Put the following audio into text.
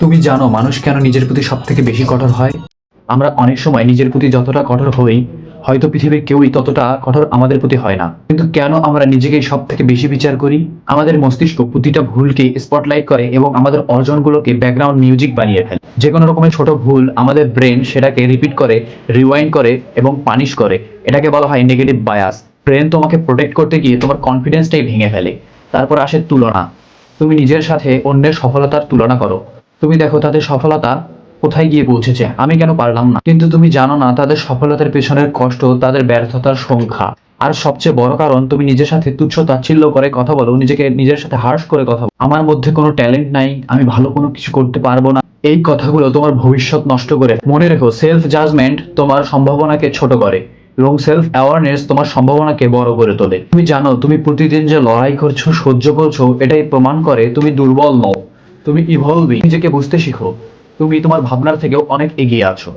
তুমি জানো মানুষ কেন নিজের প্রতি সব থেকে বেশি কঠোর হয়? আমরা অনেক সময় নিজের প্রতি যতটা কঠোর হই, হয়তো পৃথিবীর কেউই ততটা কঠোর আমাদের প্রতি হয় না। কিন্তু কেন আমরা নিজেকেই সব থেকে বেশি বিচার করি? আমাদের মস্তিষ্ক প্রতিটা ভুলকে স্পটলাইট করে এবং আমাদের অর্জনগুলোকে ব্যাকগ্রাউন্ড মিউজিক বানিয়ে ফেলে। যে কোনো রকমের ছোট ভুল আমাদের ব্রেন সেটাকে রিপিট করে রিওয়াইন্ড করে এবং পানিশ করে। এটাকে বলা হয় নেগেটিভ বায়াস ব্রেন তোমাকে প্রোটেক্ট করতে গিয়ে তোমার কনফিডেন্সটাই ভেঙে ফেলে। তারপর আসে তুলনা। তুমি নিজের সাথে অন্যের সফলতার তুলনা করো। তুমি দেখো তাদের সফলতা কোথায় গিয়ে পৌঁছেছে। আমি কেন পারলাম না? কিন্তু তুমি জানো না, তাদের সফলতার পেছনের কষ্ট, তাদের ব্যর্থতার সংখ্যা। আর সবচেয়ে বড় কারণ, তুমি নিজের সাথে তুচ্ছ তাচ্ছিল্য করে কথা বলো, নিজেকে নিজের সাথে হার্শ করে কথা বলো। আমার মধ্যে কোনো ট্যালেন্ট নাই, আমি ভালো কোনো কিছু করতে পারব না। এই কথাগুলো তোমার ভবিষ্যৎ নষ্ট করে। মনে রেখো সেলফ জাজমেন্ট তোমার সম্ভাবনাকে ছোট করে এবং সেলফ অ্যাওয়ারনেস তোমার সম্ভাবনাকে বড় করে তোলে। তুমি জানো, তুমি প্রতিদিন যে লড়াই করছ, সহ্য করছ, এটাই প্রমাণ করে তুমি দুর্বল নও। তুমি ইভলভিং নিজেকে বুঝতে শিখো। তুমি তোমার ভাবনার থেকেও অনেক এগিয়ে আছো।